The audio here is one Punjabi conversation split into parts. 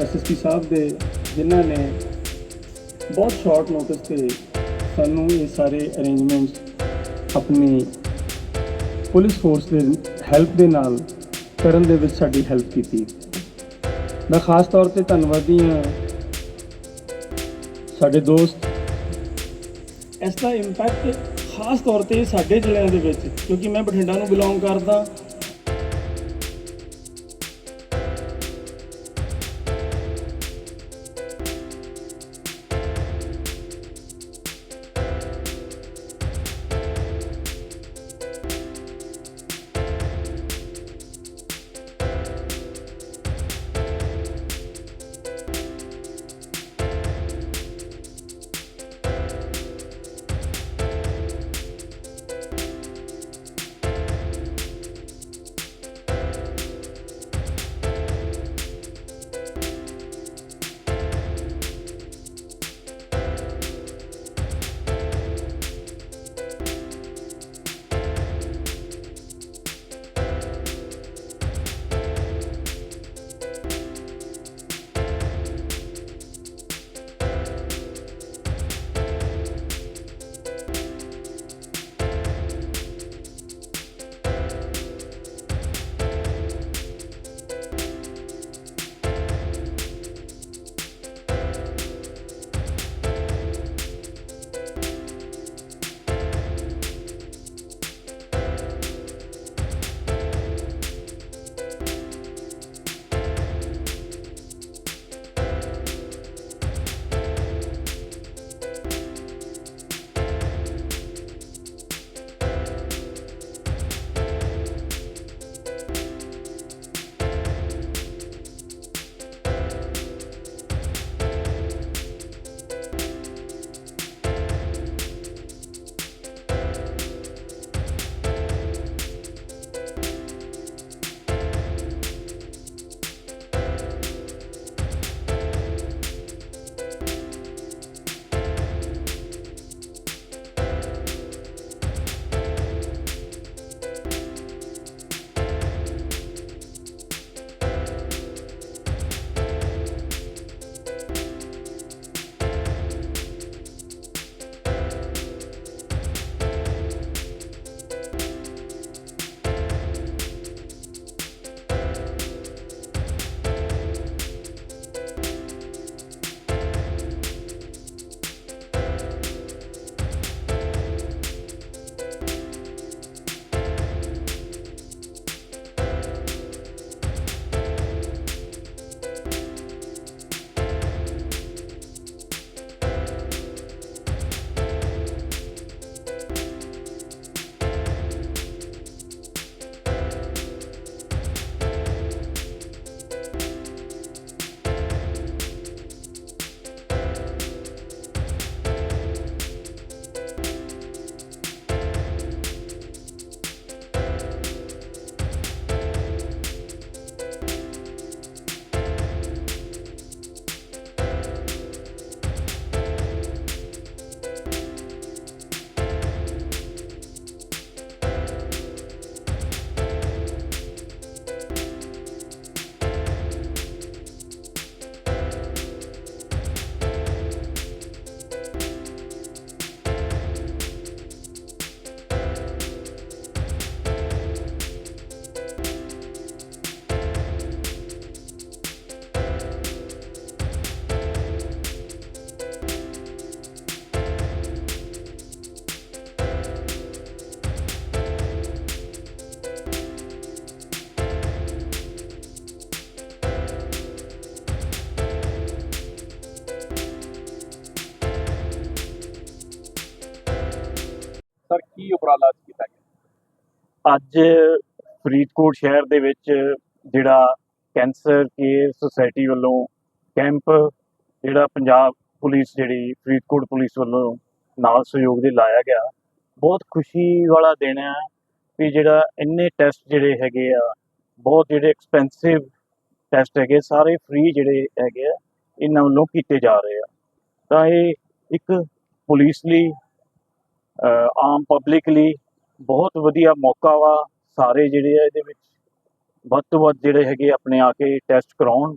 ਐਸਐਸਪੀ ਸਾਹਿਬ ਦੇ, ਜਿਨ੍ਹਾਂ ਨੇ ਬਹੁਤ ਸ਼ਾਰਟ ਨੋਟਿਸ ਤੇ ਸਾਨੂੰ ਇਹ ਸਾਰੇ ਅਰੇਂਜਮੈਂਟਸ ਆਪਣੀ ਪੁਲਿਸ ਫੋਰਸ ਦੇ ਹੈਲਪ ਦੇ ਨਾਲ ਕਰਨ ਦੇ ਵਿੱਚ ਸਾਡੀ ਹੈਲਪ ਕੀਤੀ। ਮੈਂ ਖਾਸ ਤੌਰ ਤੇ ਧੰਨਵਾਦੀ ਹਾਂ ਸਾਡੇ ਦੋਸਤ। ਇਸ ਦਾ ਇੰਪੈਕਟ ਖਾਸ ਤੌਰ ਤੇ ਸਾਡੇ ਜ਼ਿਲ੍ਹਿਆਂ ਦੇ ਵਿੱਚ, ਕਿਉਂਕਿ ਮੈਂ ਬਠਿੰਡਾ ਨੂੰ ਬਿਲੋਂਗ ਕਰਦਾ ਉਪਰਾਲਾ ਕੀਤਾ ਗਿਆ। ਅੱਜ ਫਰੀਦਕੋਟ ਸ਼ਹਿਰ ਦੇ ਵਿੱਚ ਜਿਹੜਾ ਕੈਂਸਰ ਕੇਅਰ ਸੁਸਾਇਟੀ ਵੱਲੋਂ ਕੈਂਪ, ਜਿਹੜਾ ਪੰਜਾਬ ਪੁਲਿਸ ਜਿਹੜੀ ਫਰੀਦਕੋਟ ਪੁਲਿਸ ਵੱਲੋਂ ਨਾਲ ਸਹਿਯੋਗ ਦੇ ਲਾਇਆ ਗਿਆ। ਬਹੁਤ ਖੁਸ਼ੀ ਵਾਲਾ ਦਿਨ ਹੈ ਵੀ ਜਿਹੜਾ ਇੰਨੇ ਟੈਸਟ ਜਿਹੜੇ ਹੈਗੇ ਆ, ਬਹੁਤ ਜਿਹੜੇ ਐਕਸਪੈਂਸਿਵ ਟੈਸਟ ਹੈਗੇ, ਸਾਰੇ ਫ੍ਰੀ ਜਿਹੜੇ ਹੈਗੇ ਆ, ਇਹਨਾਂ ਵੱਲੋਂ ਕੀਤੇ ਜਾ ਰਹੇ ਆ। ਤਾਂ ਇਹ ਇੱਕ ਪੁਲਿਸ ਲਈ ਆਮ ਪਬਲਿਕ ਲਈ ਬਹੁਤ ਵਧੀਆ ਮੌਕਾ ਵਾ। ਸਾਰੇ ਜਿਹੜੇ ਆ ਇਹਦੇ ਵਿੱਚ ਵੱਧ ਤੋਂ ਵੱਧ ਜਿਹੜੇ ਹੈਗੇ ਆਪਣੇ ਆ ਕੇ ਟੈਸਟ ਕਰਾਉਣ।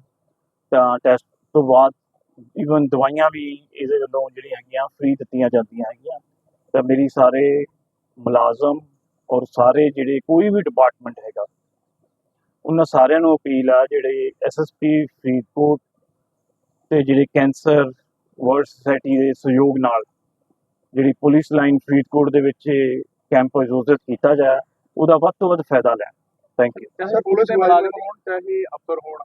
ਤਾਂ ਟੈਸਟ ਤੋਂ ਬਾਅਦ ਈਵਨ ਦਵਾਈਆਂ ਵੀ ਇਹਦੇ ਵੱਲੋਂ ਜਿਹੜੀਆਂ ਹੈਗੀਆਂ ਫ੍ਰੀ ਦਿੱਤੀਆਂ ਜਾਂਦੀਆਂ ਹੈਗੀਆਂ। ਤਾਂ ਮੇਰੀ ਸਾਰੇ ਮੁਲਾਜ਼ਮ ਔਰ ਸਾਰੇ ਜਿਹੜੇ ਕੋਈ ਵੀ ਡਿਪਾਰਟਮੈਂਟ ਹੈਗਾ, ਉਹਨਾਂ ਸਾਰਿਆਂ ਨੂੰ ਅਪੀਲ ਆ ਜਿਹੜੇ ਐਸਐਸਪੀ ਫਰੀਦਕੋਟ ਤੇ ਜਿਹੜੇ ਕੈਂਸਰ ਵਰਲਡ ਸੋਸਾਇਟੀ ਦੇ ਸਹਿਯੋਗ ਨਾਲ ਜਿਹੜੀ ਪੁਲਿਸ ਲਾਈਨ ਫਰੀਦਕੋਟ ਦੇ ਵਿੱਚ ਕੈਂਪ ਆਯੋਜਿਤ ਕੀਤਾ ਜਾਏ ਉਹਦਾ ਵੱਧ ਤੋਂ ਵੱਧ ਫਾਇਦਾ ਲੈਣ। ਥੈਂਕ ਯੂ ਚਾਹੇ ਪੁਲਿਸ ਦੇ ਮੁਲਾਜ਼ਮ ਹੋਣ ਚਾਹੇ ਅਫਸਰ ਹੋਣ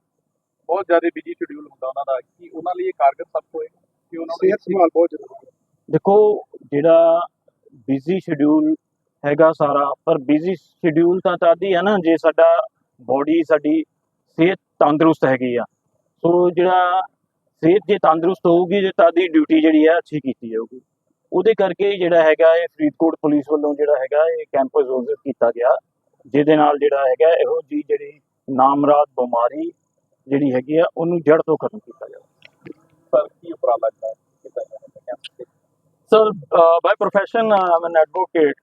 ਬਹੁਤ ਜ਼ਿਆਦਾ ਬਿਜ਼ੀ ਸ਼ਡਿਊਲ ਹੁੰਦਾ ਉਹਨਾਂ ਦਾ ਕਿ ਉਹਨਾਂ ਲਈ ਇਹ ਕਾਰਗਰ ਸਭ ਹੋਏਗਾ ਕਿ ਉਹਨਾਂ ਨੂੰ ਸਿਹਤ ਸੰਭਾਲ ਬਹੁਤ ਜ਼ਰੂਰੀ ਹੈ। ਦੇਖੋ ਜਿਹੜਾ ਬਿਜ਼ੀ ਸ਼ਡਿਊਲ ਹੈਗਾ ਸਾਰਾ ਪਰ ਬਿਜ਼ੀ ਸ਼ਡਿਊਲ ਤਾਂ ਤਾਦੀ ਹੈ ਨਾ ਜੇ ਸਾਡਾ ਬੋਡੀ ਸਾਡੀ ਸਿਹਤ ਤੰਦਰੁਸਤ ਹੈਗੀ ਆ ਸੋ ਜਿਹੜਾ ਸਿਹਤ ਜੇ ਤੰਦਰੁਸਤ ਹੋਊਗੀ ਜੇ ਤਾਦੀ ਡਿਊਟੀ ਜਿਹੜੀ ਹੈ ਅੱਛੀ ਕੀਤੀ ਜਾਊਗੀ। ਉਹਦੇ ਕਰਕੇ ਜਿਹੜਾ ਹੈਗਾ ਇਹ ਫਰੀਦਕੋਟ ਪੁਲਿਸ ਵੱਲੋਂ ਜਿਹੜਾ ਹੈਗਾ ਇਹ ਕੈਂਪ ਆਯੋਜਿਤ ਕੀਤਾ ਗਿਆ ਜਿਹਦੇ ਨਾਲ ਜਿਹੜਾ ਹੈਗਾ ਇਹੋ ਜੀ ਜਿਹੜੀ ਨਾਮਰਾਦ ਬਿਮਾਰੀ ਜਿਹੜੀ ਹੈਗੀ ਆ ਉਹਨੂੰ ਜੜ ਤੋਂ ਖਤਮ ਕੀਤਾ ਜਾਵੇ। ਸਰ ਕੀ ਉਪਰਾਲਾ ਕੀਤਾ sir by profession I'm an advocate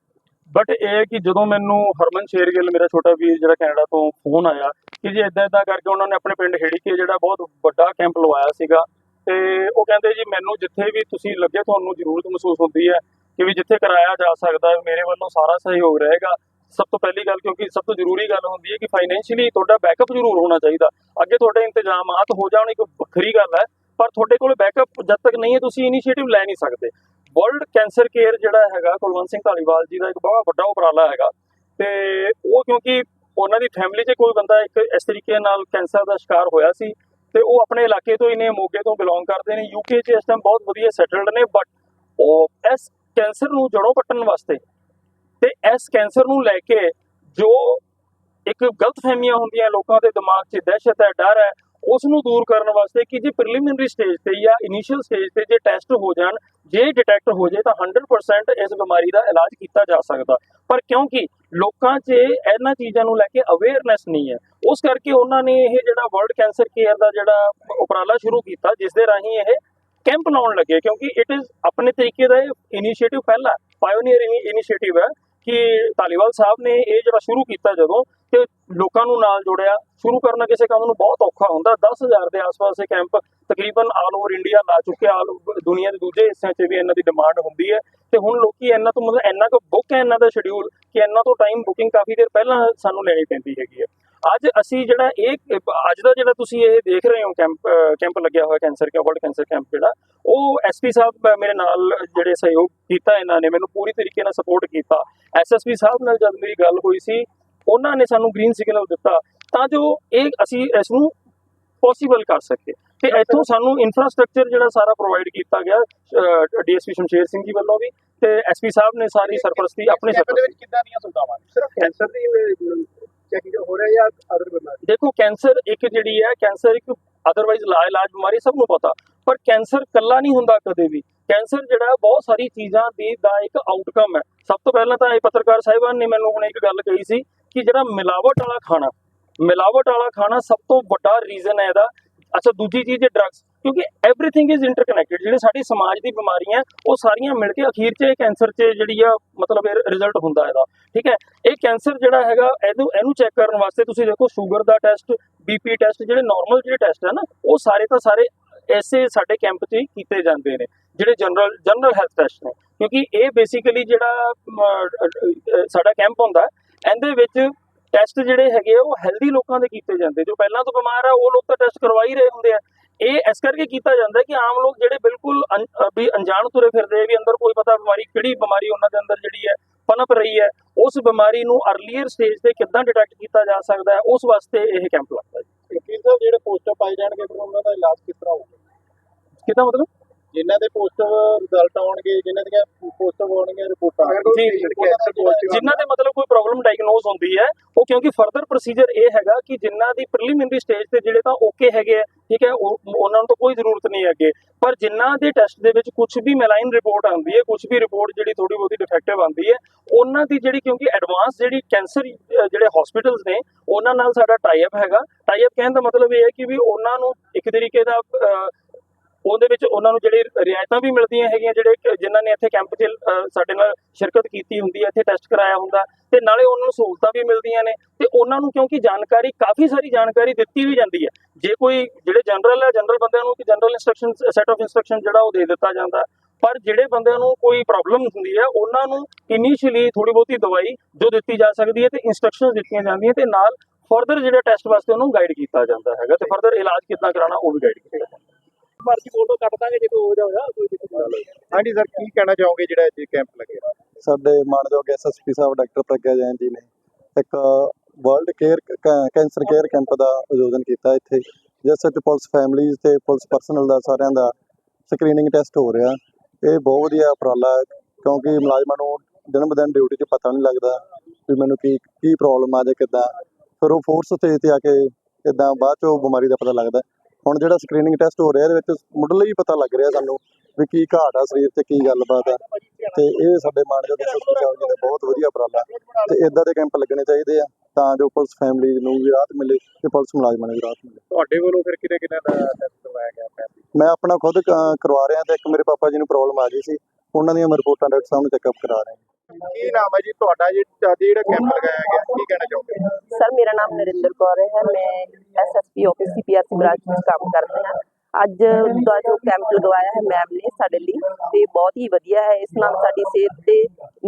but ਇਹ ਹੈ ਕਿ ਜਦੋਂ ਮੈਨੂੰ ਹਰਮਨ ਸ਼ੇਰਗਿੱਲ ਮੇਰਾ ਛੋਟਾ ਵੀਰ ਜਿਹੜਾ ਕੈਨੇਡਾ ਤੋਂ ਫੋਨ ਆਇਆ ਕਿ ਜੇ ਇਦਾਂ ਇਦਾਂ ਕਰਕੇ ਉਹਨਾਂ ਨੇ ਆਪਣੇ ਪਿੰਡ ਹੇੜੀਕੇ ਜਿਹੜਾ ਬਹੁਤ ਵੱਡਾ ਕੈਂਪ ਲਵਾਇਆ ਸੀਗਾ ਤੇ ਉਹ ਕਹਿੰਦੇ ਜੀ, ਮੈਨੂੰ ਜਿੱਥੇ ਵੀ ਤੁਸੀਂ ਲੱਗੇ ਤੁਹਾਨੂੰ ਜ਼ਰੂਰਤ ਮਹਿਸੂਸ ਹੁੰਦੀ ਹੈ ਕਿ ਵੀ ਜਿੱਥੇ ਕਰਾਇਆ ਜਾ ਸਕਦਾ ਮੇਰੇ ਵੱਲੋਂ ਸਾਰਾ ਸਹਿਯੋਗ ਰਹੇਗਾ। ਸਭ ਤੋਂ ਪਹਿਲੀ ਗੱਲ ਕਿਉਂਕਿ ਸਭ ਤੋਂ ਜ਼ਰੂਰੀ ਗੱਲ ਹੁੰਦੀ ਹੈ ਕਿ ਫਾਈਨੈਂਸ਼ੀਅਲੀ ਤੁਹਾਡਾ ਬੈਕਅਪ ਜ਼ਰੂਰ ਹੋਣਾ ਚਾਹੀਦਾ। ਅੱਗੇ ਤੁਹਾਡੇ ਇੰਤਜ਼ਾਮਾਤ ਹੋ ਜਾਣ, ਇੱਕ ਵੱਖਰੀ ਗੱਲ ਹੈ, ਪਰ ਤੁਹਾਡੇ ਕੋਲ ਬੈਕਅਪ ਜਦ ਤੱਕ ਨਹੀਂ ਹੈ, ਤੁਸੀਂ ਇਨੀਸ਼ੀਏਟਿਵ ਲੈ ਨਹੀਂ ਸਕਦੇ। ਵਰਲਡ ਕੈਂਸਰ ਕੇਅਰ ਜਿਹੜਾ ਹੈਗਾ, ਕੁਲਵੰਤ ਸਿੰਘ ਧਾਲੀਵਾਲ ਜੀ ਦਾ ਇੱਕ ਬਹੁਤ ਵੱਡਾ ਉਪਰਾਲਾ ਹੈਗਾ। ਤੇ ਉਹ ਕਿਉਂਕਿ ਉਹਨਾਂ ਦੀ ਫੈਮਿਲੀ 'ਚ ਕੋਈ ਬੰਦਾ ਇੱਕ ਇਸ ਤਰੀਕੇ ਨਾਲ ਕੈਂਸਰ ਦਾ ਸ਼ਿਕਾਰ ਹੋਇਆ ਸੀ ਤੇ ਉਹ ਆਪਣੇ ਇਲਾਕੇ ਤੋਂ ਹੀ ਨੇ ਮੋਗੇ ਤੋਂ ਬਿਲੋਂਗ ਕਰਦੇ ਨੇ। ਯੂਕੇ 'ਚ ਇਸ ਟਾਈਮ ਬਹੁਤ ਵਧੀਆ ਸੈਟਲਡ ਨੇ ਬਟ ਉਹ ਇਸ ਕੈਂਸਰ ਨੂੰ ਜੜੋਂ ਪੱਟਣ ਵਾਸਤੇ ਤੇ ਇਸ ਕੈਂਸਰ ਨੂੰ ਲੈ ਕੇ ਜੋ ਇੱਕ ਗਲਤਫਹਿਮੀਆਂ ਹੁੰਦੀਆਂ ਲੋਕਾਂ ਦੇ ਦਿਮਾਗ 'ਚ, ਦਹਿਸ਼ਤ ਹੈ, ਡਰ ਹੈ ਉਸ ਨੂੰ ਦੂਰ ਕਰਨ ਵਾਸਤੇ ਕਿ ਜੇ ਪ੍ਰੀਲਿਮਿਨਰੀ ਸਟੇਜ ਤੇ ਜਾਂ ਇਨੀਸ਼ੀਅਲ ਸਟੇਜ ਤੇ ਜੇ ਟੈਸਟ ਹੋ ਜਾਣ, ਜੇ ਡਿਟੈਕਟ ਹੋ ਜਾਏ ਤਾਂ 100% ਇਸ ਬਿਮਾਰੀ ਦਾ ਇਲਾਜ ਕੀਤਾ ਜਾ ਸਕਦਾ। ਪਰ ਕਿਉਂਕਿ ਲੋਕਾਂ 'ਚ ਇਹਨਾਂ ਚੀਜ਼ਾਂ ਨੂੰ ਲੈ ਕੇ ਅਵੇਅਰਨੈਸ ਨਹੀਂ ਹੈ। ਉਸ ਕਰਕੇ ਉਹਨਾਂ ਨੇ ਇਹ ਜਿਹੜਾ ਵਰਲਡ ਕੈਂਸਰ ਕੇਅਰ ਦਾ ਜਿਹੜਾ ਉਪਰਾਲਾ ਸ਼ੁਰੂ ਕੀਤਾ ਜਿਸ ਦੇ ਰਾਹੀਂ ਇਹ ਕੈਂਪ ਲਾਉਣ ਲੱਗੇ, ਕਿਉਂਕਿ ਇਟ ਇਜ਼ ਆਪਣੇ ਤਰੀਕੇ ਦਾ ਇਨੀਸ਼ੀਏਟਿਵ ਪਹਿਲਾ ਪਾਇਓਨੀਅਰ ਇਨੀਸ਼ੀਏਟਿਵ ਹੈ ਕਿ ਧਾਲੀਵਾਲ ਸਾਹਿਬ ਨੇ ਇਹ ਜਿਹੜਾ ਸ਼ੁਰੂ ਕੀਤਾ ਜਦੋਂ ਤੇ ਲੋਕਾਂ ਨੂੰ ਨਾਲ ਜੋੜਿਆ, ਸ਼ੁਰੂ ਕਰਨਾ ਕਿਸੇ ਕੰਮ ਨੂੰ ਬਹੁਤ ਔਖਾ ਹੁੰਦਾ 10000 ਦੇ ਆਸ-ਪਾਸ ਇਹ ਕੈਂਪ ਤਕਰੀਬਨ ਆਲ ਓਵਰ ਇੰਡੀਆ ਲਾ ਚੁੱਕੇ ਆਲ ਦੁਨੀਆ ਦੇ ਦੂਜੇ ਹਿੱਸਿਆਂ 'ਚ ਵੀ ਇਹਨਾਂ ਦੀ ਡਿਮਾਂਡ ਹੁੰਦੀ ਹੈ। ਤੇ ਹੁਣ ਲੋਕੀ ਇਹਨਾਂ ਤੋਂ ਮਤਲਬ ਇੰਨਾ ਕੁ ਬੁੱਕ ਹੈ ਇਹਨਾਂ ਦਾ ਸ਼ਡਿਊਲ ਕਿ ਇਹਨਾਂ ਤੋਂ ਟਾਈਮ ਬੁਕਿੰਗ ਕਾਫੀ ਦੇਰ ਪਹਿਲਾਂ ਸਾਨੂੰ ਲੈਣੀ ਪੈਂਦੀ ਹੈਗੀ ਹੈ। ਅੱਜ ਅਸੀਂ ਜਿਹੜਾ ਇਹ, ਅੱਜ ਦਾ ਜਿਹੜਾ ਤੁਸੀਂ ਇਹ ਦੇਖ ਰਹੇ ਹੋ ਕੈਂਪ ਕੈਂਪ ਲੱਗਿਆ ਹੋਇਆ cancer camp world cancer camp ਜਿਹੜਾ, ਉਹ ਐਸਪੀ ਸਾਹਿਬ ਮੇਰੇ ਨਾਲ ਜਿਹੜੇ ਸਹਿਯੋਗ ਕੀਤਾ ਇਹਨਾਂ ਨੇ, ਮੈਨੂੰ ਪੂਰੀ ਤਰੀਕੇ ਨਾਲ ਸਪੋਰਟ ਕੀਤਾ। ਐਸਐਸਪੀ ਸਾਹਿਬ ਨਾਲ ਜਦ ਮੇਰੀ ਗੱਲ ਹੋਈ ਸੀ ਉਹਨਾਂ ਨੇ ਸਾਨੂੰ ਗ੍ਰੀਨ ਸਿਗਨਲ ਦਿੱਤਾ ਤਾਂ ਜੋ ਇਹ ਅਸੀਂ ਇਸ ਨੂੰ ਪੋਸੀਬਲ ਕਰ ਸਕੀਏ। ਤੇ ਇੱਥੋਂ ਸਾਨੂੰ ਇਨਫਰਾਸਟ੍ਰਕਚਰ ਜਿਹੜਾ ਸਾਰਾ ਪ੍ਰੋਵਾਈਡ ਕੀਤਾ ਗਿਆ ਡੀਐਸਪੀ ਸ਼ਮਸ਼ੇਰ ਸਿੰਘ ਜੀ ਵੱਲੋਂ ਵੀ ਤੇ ਐਸਪੀ ਸਾਹਿਬ ਨੇ ਸਾਰੀ ਸਰਪ੍ਰਸਤੀ ਆਪਣੇ ਸਰਪ੍ਰਸਤੀ ਵਿੱਚ ਕਿੱਦਾਂ ਦੀਆਂ ਸੁਵਿਧਾਵਾਂ ਸਿਰਫ ਕੈਂਸਰ ਦੀ ਚੈਕਿੰਗ ਹੋ ਰਿਹਾ ਜਾਂ ਅਦਰ ਬਿਮਾਰੀ? ਦੇਖੋ ਕੈਂਸਰ ਇੱਕ ਜਿਹੜੀ ਹੈ ਕੈਂਸਰ ਇੱਕ ਅਦਰਵਾਈਜ਼ ਲਾ ਇਲਾਜ ਬਿਮਾਰੀ ਸਭ ਨੂੰ ਪਤਾ ਪਰ ਕੈਂਸਰ ਕੱਲਾ ਨਹੀਂ ਹੁੰਦਾ ਕਦੇ ਵੀ। ਕੈਂਸਰ ਜਿਹੜਾ ਹੈ ਬਹੁਤ ਸਾਰੀ ਚੀਜ਼ਾਂ ਦੀ ਦਾ ਇੱਕ ਆਊਟਕਮ ਹੈ। ਸਭ ਤੋਂ ਪਹਿਲਾਂ ਤਾਂ ਇਹ ਪੱਤਰਕਾਰ ਸਾਹਿਬਾਨ ਨੇ ਮੈਨੂੰ ਹੁਣ ਇੱਕ ਗੱਲ ਕਹੀ ਸੀ ਕਿ ਜਿਹੜਾ ਮਿਲਾਵਟ ਵਾਲਾ ਖਾਣਾ, ਮਿਲਾਵਟ ਵਾਲਾ ਖਾਣਾ ਸਭ ਤੋਂ ਵੱਡਾ ਰੀਜ਼ਨ ਹੈ ਇਹਦਾ। ਅੱਛਾ, ਦੂਜੀ ਚੀਜ਼ ਹੈ ਡਰੱਗਸ ਕਿਉਂਕਿ ਐਵਰੀਥਿੰਗ ਇਜ਼ ਇੰਟਰਕਨੈਕਟਡ ਜਿਹੜੇ ਸਾਡੀ ਸਮਾਜ ਦੀ ਬਿਮਾਰੀਆਂ, ਉਹ ਸਾਰੀਆਂ ਮਿਲ ਕੇ ਅਖੀਰ 'ਚ ਇਹ ਕੈਂਸਰ 'ਚ ਜਿਹੜੀ ਆ, ਮਤਲਬ ਇਹ ਰਿਜ਼ਲਟ ਹੁੰਦਾ ਇਹਦਾ। ਠੀਕ ਹੈ? ਇਹ ਕੈਂਸਰ ਜਿਹੜਾ ਹੈਗਾ, ਇਹਨੂੰ ਇਹਨੂੰ ਚੈੱਕ ਕਰਨ ਵਾਸਤੇ ਤੁਸੀਂ ਦੇਖੋ ਸ਼ੂਗਰ ਦਾ ਟੈਸਟ ਬੀਪੀ ਟੈਸਟ ਜਿਹੜੇ ਨਾਰਮਲ ਜਿਹੜੇ ਟੈਸਟ ਹੈ ਨਾ, ਉਹ ਸਾਰੇ ਤਾਂ ਸਾਰੇ ਐਸੇ ਸਾਡੇ ਕੈਂਪ 'ਚ ਹੀ ਕੀਤੇ ਜਾਂਦੇ ਨੇ, ਜਿਹੜੇ ਜਨਰਲ ਜਨਰਲ ਹੈਲਥ ਟੈਸਟ ਨੇ। ਕਿਉਂਕਿ ਇਹ ਬੇਸਿਕਲੀ ਜਿਹੜਾ ਸਾਡਾ ਕੈਂਪ ਹੁੰਦਾ ਇਹਦੇ ਵਿੱਚ ਟੈਸਟ ਜਿਹੜੇ ਹੈਗੇ ਆ, ਉਹ ਹੈਲਦੀ ਲੋਕਾਂ ਦੇ ਕੀਤੇ ਜਾਂਦੇ। ਜੋ ਪਹਿਲਾਂ ਤੋਂ ਬਿਮਾਰ ਆ ਉਹ ਲੋਕ ਤਾਂ ਟੈਸਟ ਕਰਵਾ ਹੀ ਰਹੇ ਹੁੰਦੇ ਆ। ਇਹ ਇਸ ਕਰਕੇ ਕੀਤਾ ਜਾਂਦਾ ਕਿ ਆਮ ਲੋਕ ਜਿਹੜੇ ਬਿਲਕੁਲ ਵੀ ਅਣਜਾਣ ਤੁਰੇ ਫਿਰਦੇ ਆ ਵੀ ਅੰਦਰ ਕੋਈ ਪਤਾ ਬਿਮਾਰੀ ਕਿਹੜੀ ਬਿਮਾਰੀ ਉਹਨਾਂ ਦੇ ਅੰਦਰ ਜਿਹੜੀ ਹੈ ਪਨਪ ਰਹੀ ਹੈ ਉਸ ਬਿਮਾਰੀ ਨੂੰ ਅਰਲੀਅਰ ਸਟੇਜ ਤੇ ਕਿੱਦਾਂ ਡਿਟੈਕਟ ਕੀਤਾ ਜਾ ਸਕਦਾ ਹੈ ਉਸ ਵਾਸਤੇ ਇਹ ਕੈਂਪ ਲੱਗਦਾ ਹੈ। ਕਿਸਰ ਜਿਹੜੇ ਪੋਸਟਰ ਪਾਏ ਜਾਣਗੇ ਫਿਰ ਉਹਨਾਂ ਦਾ ਇਲਾਜ ਕਿਸ ਤਰ੍ਹਾਂ ਹੋਊਗਾ? ਕਿਦਾਂ ਮਤਲਬ? ਜਿਨ੍ਹਾਂ ਦੇ ਪੋਸਟਰ ਰਿਜ਼ਲਟ ਆਉਣਗੇ ਜਿਨ੍ਹਾਂ ਦੀਆਂ ਪੋਸਟਰ ਆਉਣਗੀਆਂ ਰਿਪੋਰਟਾਂ। ਪੋਜ਼ਿਟਿਵ ਜਿਨ੍ਹਾਂ ਦੇ ਮਤਲਬ ਕੋਈ ਪ੍ਰੋਬਲਮ ਡਾਇਗਨੋਸ ਹੁੰਦੀ ਹੈ ਉਹ ਕਿਉਂਕਿ ਫਰਦਰ ਪ੍ਰੋਸੀਜਰ ਇਹ ਹੈਗਾ ਕਿ ਜਿਨ੍ਹਾਂ ਦੀ ਪ੍ਰੀਲਿਮਿਨਰੀ ਸਟੇਜ ਤੇ ਜਿਹੜੇ ਤਾਂ ਓਕੇ ਹੈਗੇ ਆ ਠੀਕ ਹੈ ਉਹ- ਉਹਨਾਂ ਨੂੰ ਤਾਂ ਕੋਈ ਜ਼ਰੂਰਤ ਨਹੀਂ ਹੈਗੇ। ਪਰ ਜਿਨ੍ਹਾਂ ਦੇ ਟੈਸਟ ਦੇ ਵਿੱਚ ਕੁਝ ਵੀ ਮੈਲਾਈਨ ਰਿਪੋਰਟ ਆਉਂਦੀ ਹੈ ਕੁਝ ਵੀ ਰਿਪੋਰਟ ਜਿਹੜੀ ਥੋੜੀ ਬਹੁਤੀ ਡਿਫੈਕਟਿਵ ਆਉਂਦੀ ਹੈ ਉਹਨਾਂ ਦੀ ਜਿਹੜੀ ਕਿਉਂਕਿ ਐਡਵਾਂਸ ਜਿਹੜੀ ਕੈਂਸਰ ਜਿਹੜੇ ਹਸਪੀਟਲਸ ਨੇ ਉਹਨਾਂ ਨਾਲ ਸਾਡਾ ਟਾਈ ਅਪ ਹੈਗਾ। ਟਾਈ ਅਪ ਕਹਿਣ ਦਾ ਮਤਲਬ ਇਹ ਹੈ ਕਿ ਵੀ ਉਹਨਾਂ ਨੂੰ ਇੱਕ ਤਰੀਕੇ ਦਾ ਉਹਦੇ ਵਿੱਚ ਉਹਨਾਂ ਨੂੰ ਜਿਹੜੇ ਰਿਆਇਤਾਂ ਵੀ ਮਿਲਦੀਆਂ ਹੈਗੀਆਂ, ਜਿਹੜੇ ਜਿਨ੍ਹਾਂ ਨੇ ਇੱਥੇ ਕੈਂਪ 'ਚ ਸਾਡੇ ਨਾਲ ਸ਼ਿਰਕਤ ਕੀਤੀ ਹੁੰਦੀ ਹੈ, ਇੱਥੇ ਟੈਸਟ ਕਰਾਇਆ ਹੁੰਦਾ ਤੇ ਨਾਲੇ ਉਹਨਾਂ ਨੂੰ ਸਹੂਲਤਾਂ ਵੀ ਮਿਲਦੀਆਂ ਨੇ ਤੇ ਉਹਨਾਂ ਨੂੰ ਕਿਉਂਕਿ ਜਾਣਕਾਰੀ, ਕਾਫੀ ਸਾਰੀ ਜਾਣਕਾਰੀ ਦਿੱਤੀ ਵੀ ਜਾਂਦੀ ਹੈ। ਜੇ ਕੋਈ ਜਿਹੜੇ ਜਨਰਲ ਹੈ ਜਨਰਲ ਬੰਦਿਆਂ ਨੂੰ ਕਿ general instruction set of instruction ਜਿਹੜਾ ਉਹ ਦੇ ਦਿੱਤਾ ਜਾਂਦਾ। ਪਰ ਜਿਹੜੇ ਬੰਦਿਆਂ ਨੂੰ ਕੋਈ ਪ੍ਰੋਬਲਮ ਹੁੰਦੀ ਹੈ, ਉਹਨਾਂ ਨੂੰ ਇਨੀਸ਼ੀਅਲੀ ਥੋੜੀ ਬਹੁਤੀ ਦਵਾਈ ਜੋ ਦਿੱਤੀ ਜਾ ਸਕਦੀ ਹੈ ਤੇ ਇਨਸਟਰਕਸ਼ਨਸ ਦਿੱਤੀਆਂ ਜਾਂਦੀਆਂ ਤੇ ਨਾਲ ਫਰਦਰ ਜਿਹੜੇ ਟੈਸਟ ਵਾਸਤੇ ਉਹਨੂੰ ਗਾਈਡ ਕੀਤਾ ਜਾਂਦਾ ਹੈਗਾ ਤੇ ਫਰਦਰ ਇਲਾਜ ਕਿੱਦਾਂ ਕਰਾਉਣਾ, ਉਹ ਵੀ ਗਾਈਡ ਕੀਤਾ ਜਾਂਦਾ। ਮਰਜ਼ੀ ਫੋਟੋ ਕੱਟ ਦਾਂਗੇ ਜੇ ਕੋਈ ਹੋ ਜਾ ਹੋਇਆ ਕੋਈ ਦਿੱਕਤ ਨਹੀਂ। ਹਾਂਜੀ ਸਰ ਕੀ ਕਹਿਣਾ ਚਾਹੋਗੇ ਜਿਹੜਾ ਇਹ ਕੈਂਪ ਲੱਗਿਆ ਸਾਡੇ ਮਾਨਯੋਗ ਐਸਐਸਪੀ ਸਾਹਿਬ ਡਾਕਟਰ ਪ੍ਰਗਿਆ ਜੈਨ ਜੀ ਨੇ ਇੱਕ world care cancer care camp ਦਾ ਆਯੋਜਨ ਕੀਤਾ ਇੱਥੇ ਜਿਸ ਵਿੱਚ ਪੁਲਿਸ ਫੈਮਿਲੀਜ਼ ਤੇ ਪੁਲਿਸ ਪਰਸਨਲ ਦਾ ਸਾਰਿਆਂ ਦਾ ਸਕਰੀਨਿੰਗ ਟੈਸਟ ਹੋ ਰਿਹਾ। ਇਹ ਬਹੁਤ ਵਧੀਆ ਉਪਰਾਲਾ ਹੈ ਕਿਉਂਕਿ ਮੁਲਾਜ਼ਮਾਂ ਨੂੰ ਦਿਨ ਬ ਦਿਨ ਡਿਊਟੀ 'ਚ ਪਤਾ ਨਹੀਂ ਲੱਗਦਾ ਵੀ ਮੈਨੂੰ ਕੀ ਕੀ ਪ੍ਰੋਬਲਮ ਆ ਜਾਂ ਕਿੱਦਾਂ। ਫਿਰ ਉਹ ਫੋਰਸ ਸਟੇਜ ਤੇ ਆ ਕੇ ਇਦਾਂ ਬਾਅਦ 'ਚੋਂ ਬਿਮਾਰੀ ਦਾ ਪਤਾ ਲੱਗਦਾ। ਹੁਣ ਜਿਹੜਾ ਸਕਰੀਨਿੰਗ ਟੈਸਟ ਹੋ ਰਿਹਾ ਇਹਦੇ ਵਿੱਚ ਮੁੱਢਲੇ ਹੀ ਪਤਾ ਲੱਗ ਰਿਹਾ ਸਾਨੂੰ ਵੀ ਕੀ ਘਾਟ ਆ ਸਰੀਰ 'ਚ ਕੀ ਗੱਲਬਾਤ ਆ। ਤੇ ਇਹ ਸਾਡੇ ਮਾਨਯੋਗ ਐਸਐਸਪੀ ਸਾਹਿਬ ਜੀ ਦਾ ਬਹੁਤ ਵਧੀਆ ਉਪਰਾਲਾ। ਤੇ ਇਦਾਂ ਦੇ ਕੈਂਪ ਲੱਗਣੇ ਚਾਹੀਦੇ ਆ ਤਾਂ ਜੋ ਪੁਲਿਸ ਫੈਮਿਲੀ ਨੂੰ ਵੀ ਰਾਹਤ ਮਿਲੇ ਤੇ ਪੁਲਿਸ ਮੁਲਾਜ਼ਮਾਂ ਨੂੰ ਵੀ ਰਾਹਤ ਮਿਲੇ। ਤੁਹਾਡੇ ਵੱਲੋਂ ਫਿਰ ਕਿਹਨੇ ਕਿਹਨੇ ਦਾ ਟੈਸਟ ਕਰਵਾਇਆ ਗਿਆ? family? ਮੈਂ ਆਪਣਾ ਖੁਦ ਕਰਵਾ ਰਿਹਾ ਤੇ ਇੱਕ ਮੇਰੇ ਪਾਪਾ ਜੀ ਨੂੰ ਪ੍ਰੋਬਲਮ ਆ ਗਈ ਸੀ। ਉਹਨਾਂ ਦੀਆਂ ਮੈਂ ਰਿਪੋਰਟਾਂ ਡਾਕਟਰ ਸਾਹਿਬ ਨੂੰ ਚੈੱਕਅਪ ਕਰਾ ਰਿਹਾ। ਕੀ ਨਾਮ ਹੈ ਜੀ ਤੁਹਾਡਾ? ਜੀ ਜਿਹੜਾ ਕੈਂਪ ਲਗਾਇਆ ਗਿਆ, ਕੀ ਕਹਿਣਾ ਚਾਹੋਗੇ? ਸਰ ਮੇਰਾ ਨਾਮ ਨਰਿੰਦਰ ਕੌਰ ਹੈ। ਮੈਂ ਐਸਐਸਪੀ ਆਫਿਸ ਸੀਪੀਆਰਸੀ ਬ੍ਰਾਂਚ ਵਿੱਚ ਕੰਮ ਕਰਦੀ ਹਾਂ। ਅੱਜ ਦਾ ਜੋ ਕੈਂਪ ਲਗਵਾਇਆ ਹੈ ਮੈਮ ਨੇ ਸਾਡੇ ਲਈ, ਤੇ ਬਹੁਤ ਹੀ ਵਧੀਆ ਹੈ। ਇਸ ਨਾਲ ਸਾਡੀ ਸਿਹਤ ਤੇ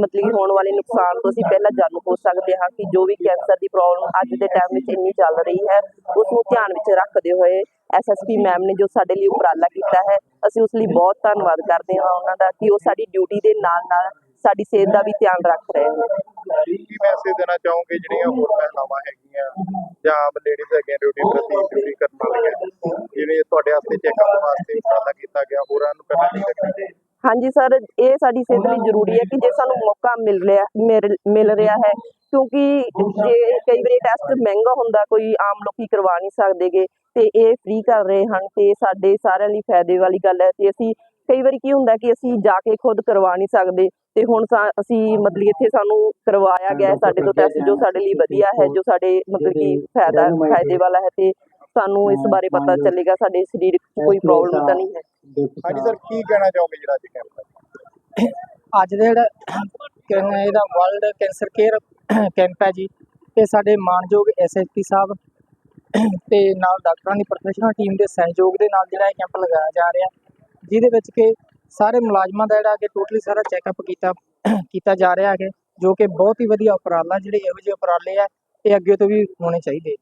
ਮਤਲਬ ਕਿ ਹੋਣ ਵਾਲੇ ਨੁਕਸਾਨ ਤੋਂ ਅਸੀਂ ਪਹਿਲਾਂ ਜਾਣੂ ਹੋ ਸਕਦੇ ਹਾਂ ਕਿ ਜੋ ਵੀ ਕੈਂਸਰ ਦੀ ਪ੍ਰੋਬਲਮ ਅੱਜ ਦੇ ਟਾਈਮ ਵਿੱਚ ਇੰਨੀ ਚੱਲ ਰਹੀ ਹੈ, ਉਸ ਨੂੰ ਧਿਆਨ ਵਿੱਚ ਰੱਖਦੇ ਹੋਏ ਐਸਐਸਪੀ ਮੈਮ ਨੇ ਜੋ ਸਾਡੇ ਲਈ ਉਪਰਾਲਾ ਕੀਤਾ ਹੈ, ਅਸੀਂ ਉਸ ਲਈ ਬਹੁਤ ਧੰਨਵਾਦ ਕਰਦੇ ਹਾਂ ਉਹਨਾਂ ਦਾ ਕਿ ਉਹ ਸਾਡੀ ਡਿਊਟੀ ਦੇ ਨਾਲ ਨਾਲ ਸਾਡੀ ਸਿਹਤ ਦਾ ਵੀ ਧਿਆਨ ਰੱਖ ਰਹੇ ਨੇ। ਕੀ ਮੈਸੇਜ ਦੇਣਾ ਚਾਹੋਗੇ ਜਿਹੜੀਆਂ ਹੋਰ ਮਹਿਲਾਵਾਂ ਹੈਗੀਆਂ ਜਾਂ ਲੇਡੀਜ਼ ਹੈਗੀਆਂ ਡਿਊਟੀ ਪ੍ਰਤੀ ਡਿਊਟੀ ਕਰਨ ਵਾਲੀਆਂ? ਜਿਵੇਂ ਤੁਹਾਡੇ ਵਾਸਤੇ ਚੈੱਕਅਪ ਵਾਸਤੇ ਉਪਰਾਲਾ ਕੀਤਾ ਗਿਆ ਹੋਰਾਂ ਨੂੰ ਕਰਨਾ ਚਾਹੀਦਾ ਹਾਂਜੀ ਸਰ ਇਹ ਸਾਡੀ ਸਿਹਤ ਲਈ ਜ਼ਰੂਰੀ ਹੈ ਕਿ ਜੇ ਸਾਨੂੰ ਮੌਕਾ ਮਿਲ ਰਿਹਾ ਮਿਲ ਰਿਹਾ ਹੈ ਕਿਉਂਕਿ ਜੇ ਕਈ ਵਾਰੀ ਟੈਸਟ ਮਹਿੰਗਾ ਹੁੰਦਾ ਕੋਈ ਆਮ ਲੋਕੀ ਕਰਵਾ ਨਹੀਂ ਸਕਦੇਗੇ ਤੇ ਇਹ ਫ੍ਰੀ ਕਰ ਰਹੇ ਹਨ ਤੇ ਸਾਡੇ ਸਾਰਿਆਂ ਲਈ ਫਾਇਦੇ ਵਾਲੀ ਗੱਲ ਹੈ ਤੇ ਅਸੀਂ ਕਈ ਵਾਰੀ ਕੀ ਹੁੰਦਾ ਕਿ ਅਸੀਂ ਜਾ ਕੇ ਖੁਦ ਕਰਵਾ ਨਹੀਂ ਸਕਦੇ ਤੇ ਹੁਣ ਅਸੀਂ ਮਤਲਬ ਇੱਥੇ ਸਾਨੂੰ ਕਰਵਾਇਆ ਗਿਆ ਹੈ ਸਾਡੇ ਤੋਂ ਟੈਸਟ ਜੋ ਸਾਡੇ ਲਈ ਵਧੀਆ ਹੈ ਜੋ ਸਾਡੇ ਮਤਲਬ ਕਿ ਫਾਇਦਾ ਫਾਇਦੇ ਵਾਲਾ ਹੈ ਤੇ ਸਾਨੂੰ ਇਸ ਬਾਰੇ ਪਤਾ ਚੱਲੇਗਾ ਸਾਡੇ ਸਰੀਰ 'ਚ ਕੋਈ ਪ੍ਰੋਬਲਮ ਤਾਂ ਨਹੀਂ ਹੈ। ਹਾਂਜੀ ਸਰ ਕੀ ਕਹਿਣਾ ਚਾਹੋਗੇ ਜਿਹੜਾ ਅੱਜ ਕੈਂਪ ਅੱਜ ਦਾ ਜਿਹੜਾ ਕਹਿੰਦੇ ਇਹਦਾ ਵਰਲਡ ਕੈਂਸਰ ਕੇਅਰ ਕੈਂਪ ਹੈ ਜੀ ਇਹ ਸਾਡੇ ਮਾਨਯੋਗ ਐਸਐਸਪੀ ਸਾਹਿਬ ਤੇ ਨਾਲ ਡਾਕਟਰਾਂ ਦੀ ਪ੍ਰੋਫੈਸ਼ਨਲ ਟੀਮ ਦੇ ਸਹਿਯੋਗ ਦੇ ਨਾਲ ਜਿਹੜਾ ਇਹ ਕੈਂਪ ਲਗਾਇਆ ਜਾ ਰਿਹਾ। ਜਿਹਦੇ ਵਿੱਚ ਕਿ ਸਾਰੇ ਮੁਲਾਜ਼ਮਾਂ ਦਾ ਜਿਹੜਾ ਕਿ ਟੋਟਲੀ ਸਾਰਾ ਚੈੱਕਅਪ ਕੀਤਾ ਕੀਤਾ ਜਾ ਰਿਹਾ ਹੈ, ਜੋ ਕਿ ਬਹੁਤ ਹੀ ਵਧੀਆ ਉਪਰਾਲਾ ਜਿਹੜੇ ਇਹੋ ਜਿਹੇ ਉਪਰਾਲੇ ਆ, ਇਹ ਅੱਗੇ ਤੋਂ ਵੀ ਹੋਣੇ ਚਾਹੀਦੇ।